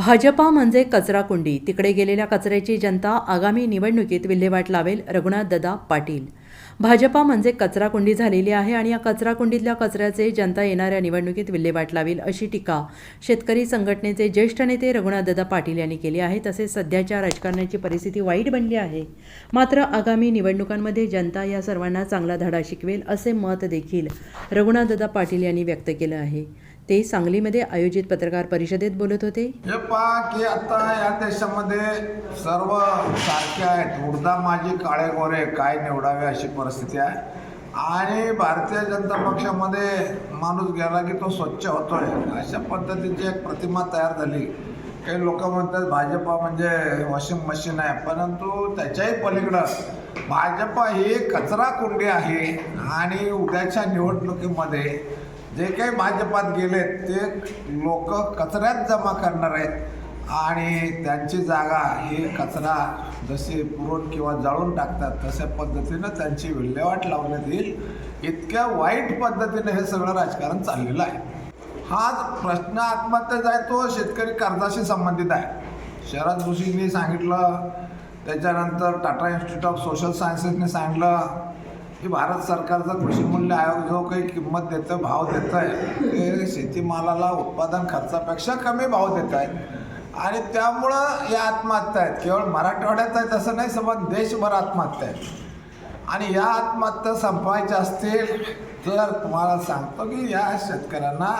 भाजपा म्हणजे कचराकुंडी तिकडे गेलेल्या कचऱ्याची जनता आगामी निवडणुकीत विल्हेवाट लावेल रघुनाथ ददा पाटील. भाजपा म्हणजे कचराकुंडी झालेली आहे आणि या कचराकुंडीतल्या कचऱ्याचे जनता येणाऱ्या निवडणुकीत विल्हेवाट लावेल अशी टीका शेतकरी संघटनेचे ज्येष्ठ नेते रघुनाथदादा पाटील यांनी केली आहे. तसेच सध्याच्या राजकारणाची परिस्थिती वाईट बनली आहे. मात्र आगामी निवडणुकांमध्ये जनता या सर्वांना चांगला धडा शिकवेल असे मत देखील रघुनाथदादा पाटील यांनी व्यक्त केलं आहे. ते सांगलीमध्ये आयोजित पत्रकार परिषदेत बोलत होते. हे पहा की आता या देशामध्ये सर्व सारखे आहेत. उडदा माझी काळे गोरे काय निवडावे अशी परिस्थिती आहे. आणि भारतीय जनता पक्षामध्ये माणूस गेला की तो स्वच्छ होतोय. अशा पद्धतीची एक प्रतिमा तयार झाली. काही लोक म्हणतात भाजपा म्हणजे वॉशिंग मशीन आहे. परंतु त्याच्याही पलीकडं भाजपा ही कचरा कुंडी आहे. आणि उद्याच्या निवडणुकीमध्ये जे काही भाजपात गेले ते लोक कचऱ्यात जमा करणार आहेत. आणि त्यांची जागा ही कचरा जसे पुरून किंवा जाळून टाकतात तशा पद्धतीनं त्यांची विल्हेवाट लावण्यात येईल. इतक्या वाईट पद्धतीनं हे सगळं राजकारण चाललेलं आहे. हा प्रश्न आत्महत्याचा आहे तो शेतकरी कर्जाशी संबंधित आहे. शरद जोशींनी सांगितलं त्याच्यानंतर टाटा इन्स्टिट्यूट ऑफ सोशल सायन्सेसने सांगितलं की भारत सरकारचा कृषी मूल्य आयोग जो काही किंमत देतं भाव देत आहे ते शेतीमालाला उत्पादन खर्चापेक्षा कमी भाव देत आहेत आणि त्यामुळं या आत्महत्या आहेत. केवळ मराठवाड्यात आहेत असं नाही समज देशभर आत्महत्या आहेत. आणि या आत्महत्या संपवायच्या असतील तर तुम्हाला सांगतो की या शेतकऱ्यांना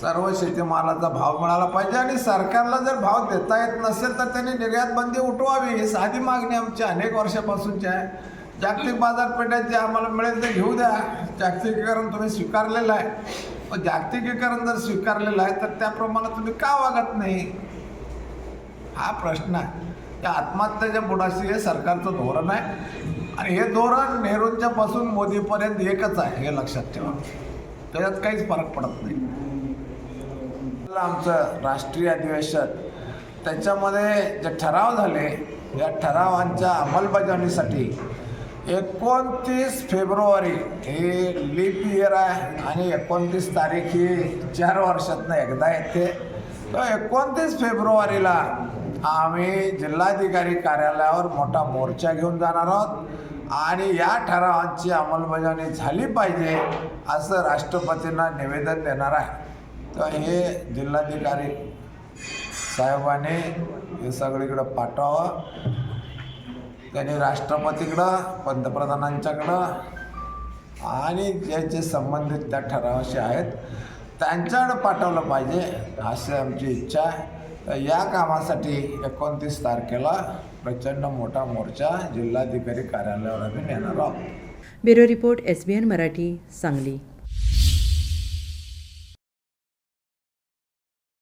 सर्व शेतीमालाचा भाव मिळाला पाहिजे. आणि सरकारला जर भाव देता येत नसेल तर त्यांनी निर्यात बंदी उठवावी. ही साधी मागणी आमची अनेक वर्षापासूनची आहे. जागतिक बाजारपेठेत जे आम्हाला मिळेल ते घेऊ द्या. जागतिकीकरण तुम्ही स्वीकारलेलं आहे. मग जागतिकीकरण जर स्वीकारलेलं आहे तर त्याप्रमाणे तुम्ही का वागत नाही? हा प्रश्न आहे. त्या आत्महत्येच्या बुडाशी हे सरकारचं धोरण आहे. आणि हे धोरण नेहरूंच्या पासून मोदीपर्यंत एकच आहे हे लक्षात ठेवा. त्याच्यात काहीच फरक पडत नाही. आमचं राष्ट्रीय अधिवेशन त्याच्यामध्ये जे ठराव झाले या ठरावांच्या अंमलबजावणीसाठी एकोणतीस फेब्रुवारी हे लीप इयर आहे आणि एकोणतीस तारीख ही चार वर्षातनं एकदा येते. तर एकोणतीस फेब्रुवारीला आम्ही जिल्हाधिकारी कार्यालयावर मोठा मोर्चा घेऊन जाणार आहोत आणि या ठरावांची अंमलबजावणी झाली पाहिजे असं राष्ट्रपतींना निवेदन देणार आहे. तर हे जिल्हाधिकारी साहेबांनी हे सगळीकडं पाठवावं त्यांनी राष्ट्रपतीकडं पंतप्रधानांच्याकडं आणि ज्याचे संबंधित त्या ठरावाशी आहेत त्यांच्याकडं पाठवलं पाहिजे अशी आमची इच्छा आहे. तर या कामासाठी एकोणतीस तारखेला प्रचंड मोठा मोर्चा जिल्हाधिकारी कार्यालयावर आम्ही नेणार आहोत. Bureau report S B N Marathi Sangli.